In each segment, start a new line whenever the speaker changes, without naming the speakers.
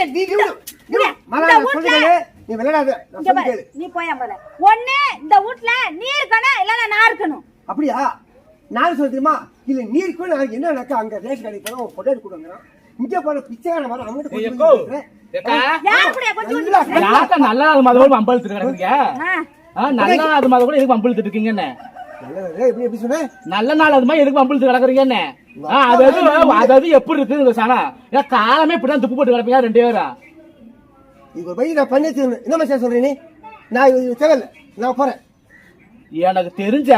நீ. மலா
இந்த வீட்ல-
நீ விளையாடாத. நான்
இங்க
சொல்லி
பாரு,
கேளு
நீ போய் அம்பல ஒண்ணு இந்த வீட்ல நீ இருக்கணும் இல்லன்னா நான் இருக்கணும்.
அப்படியா? நான் சொல்ல தெரியுமா? இல்ல நீர் கூட நான் என்ன நடக்க? அங்க ரேஷன் கடைக்கு போனா பொட்டேட் கொடுங்கறான் இங்க போன பிச்சைக்காரன் வர அவன்கிட்ட
ஏய்,
கொஞ்சம்
எக்கோ.
பேசுறேன்.
ஏக்கா,
யார் கூட கொஞ்சம்
நல்லா
நாள் மாதிரி கூட
ஆ,
ஆ, நல்ல அது மாதிரி கூட எதுக்கு அம்பளத்துட்டு இருக்கீங்கன்னு? நல்ல நாள் அது மாதிரி எதுக்கு அம்பளத்து கிடக்குறீங்கன்னு? அது அது அது அது எப்படி இருக்கு இந்த சனம் ஏன் காலமே இப்படிதான் துப்பு போட்டு கிடப்பீங்க ரெண்டு பேரும்
இது ஒரு பையன் நான் பண்ணி வச்சிருந்தேன் என்ன மச்சான் சொல்றேன் நீ? நான் தேவையில்ல. நான் போறேன்.
எனக்கு தெரிஞ்ச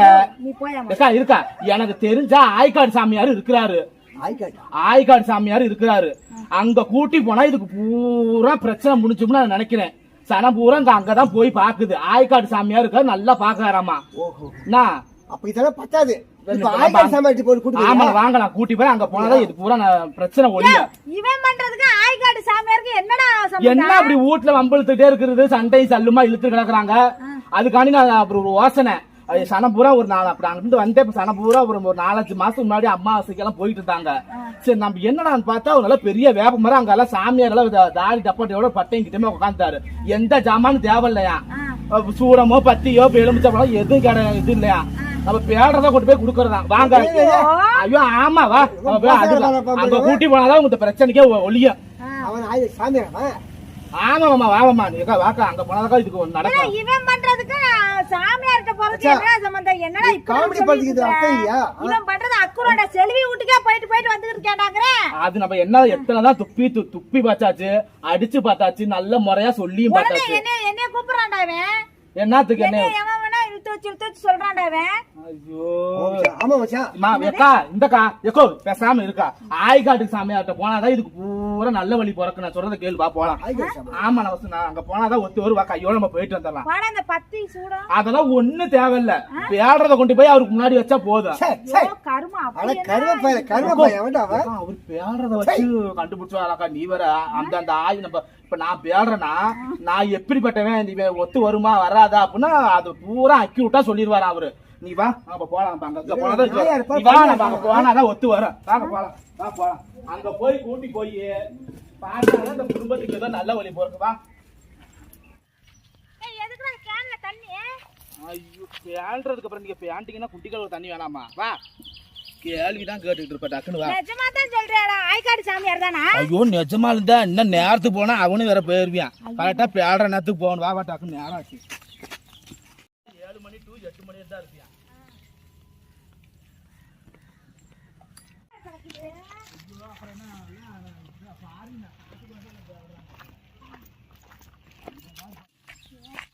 போய்
இருக்கா? எனக்கு தெரிஞ்ச ஆய்க்காடு சாமியார் இருக்கிறாரு. ஆய்க்காடு சாமியார் இருக்கிறாரு. அங்க கூட்டி போனா இதுக்கு பூரா பிரச்சனை முடிஞ்சும்னு நான் நினைக்கிறேன். சனம் பூரா அங்க அங்கதான் போய் பாக்குது ஆய்க்காடு சாமியார் இருக்காரு நல்லா பாக்குறாராமா
ஓஹோ. அப்ப இதெல்லாம் பத்தாது. போட்டு கூட்டு
ஆமா
போறியா?
வாங்க நான் கூட்டி போய் அங்க போனாதான் இது பூரா நான் பிரச்சனை ஒழிய.
இவன் பண்றதுக்கு ஆய்காடு சாமியாருக்கு என்னடா
என்ன அப்படி வீட்டுல வம்பிழுத்துட்டே இருக்கிறது சண்டை சல்லுமா இழுத்து கிடக்குறாங்க. அதுக்காண்டி நான் அப்புறம் ஒரு யோசனை. பூரா ஒரு நாள் அப்படி அங்கிருந்து வந்தேன் இப்ப சனம் பூரா ஒரு ஒரு நாலஞ்சு மாசம் முன்னாடி அம்மாவாசைக்கெல்லாம் போயிட்டு இருந்தாங்க. சரி நம்ம என்னடான்னு பார்த்தா ஒரு நல்ல பெரிய வேப்ப மரம் அங்க எல்லாம் சாமியார் எல்லாம் தாடி டப்பாட்டியோட பட்டையும் கிட்டமே உட்காந்துட்டாரு எந்த ஜாமானும் தேவையில்லையா? அப்ப சூடமோ பத்தியோ எலுமிச்சப்பழம் எதுவும் கிடையாது இது இல்லையா? நம்ம பேடுறத கொண்டு போய் கொடுக்கறதா? வாங்க. ஐயோ. ஆமா வா. அங்க கூட்டி போனாதான் பிரச்சனைக்கே ஒ- ஒழியும்
அவன் ஆய் சாமியாரவன்
ஆமா மாமா வாமா நீக்கா வாக்கா? அங்க போனாதான் இதுக்கு ஒண்ணு நடக்கும்.
இவன் பண்றதுக்கு சாமியார்கிட்ட போறதுக்கு
அச்சா,
என்ன சம்பந்தம்? என்னடா
காமெடி.
இவன் பண்றது அக்குறோட செல்வி வீட்டுக்கே போயிட்டு போயிட்டு வந்துகிட்டு கேட்டாங்கிறேன்
அது நம்ம என்ன எத்தனை தான் துப்பி து- துப்பி பார்த்தாச்சு அடிச்சு பார்த்தாச்சு நல்ல முறையா சொல்லியும் பார்த்தாச்சு.
என்ன என்னைய கூப்பிடுறான்டா இவன்.
என்னத்துக்கு என்ன
என்ன இழுத்து இழுத்து சொல்றான்டா
ஆமா மச்சான்.
மா இந்தக்கா எக்கோ பேசாம இருக்கா. ஆய்காட்டுக்கு சாமியார்ட்ட போனாதான் இதுக்கு பூரா நல்ல வழி பிறக்கு நான் சொல்றத கேள்வி வா போலாம். ஆமா நான் நான் அங்க போனாதான் ஒத்து வருவா கையோட நம்ம போயிட்டு வந்துடலாம்.
இந்த பத்தி
அதெல்லாம் ஒண்ணு தேவையில்ல. பேடுறத கொண்டு போய் அவருக்கு முன்னாடி வச்சா போதும். அக்கா, அவர் பேடுறத வச்சு கண்டுபிடிச்சாக்கா நீ வேற அந்த அந்த ஆய் நம்ம இப்ப நான் பேடுறேன்னா நான் எப்படிப்பட்டவன்? ஒத்து வருமா வராதா? அப்படின்னா அது பூரா அக்யூட்டா சொல்லிடுவாரு அவரு. நீ வா நம்ம போலாம் அங்க போனாதான் நீ வா நம்ம அங்க போனாதான் ஒத்து வரும் வாங்க போலாம் வா போலாம். அங்க போய் கூட்டி போய் பார்த்தாதான் இந்த குடும்பத்துக்கு ஏதோ நல்ல வழி போறது வா.
ஏய், எதுக்குடா கேன்ல தண்ணி?
ஐயோ அப்புறம் நீங்க பேண்டிங்கன்னா குட்டிகள் தண்ணி வேணாமா? வா. கேள்விதான் கேட்டுட்டு இருப்ப டக்குன்னு வா.
நிஜமா தான் சொல்றியாடா ஆய்காடு சாமியார் தானா?
ஐயோ நிஜமா இருந்தா இன்னும் நேரத்துக்கு போனா அவனும் வேற போயிருவியான் கரெக்டா பேடுற நேரத்துக்கு போகணும். வா வா டக்குன்னு நேரம் ஆச்சு. எட்டு மணி தான் இருப்பியா அப்புறம் என்ன ஃபாரின்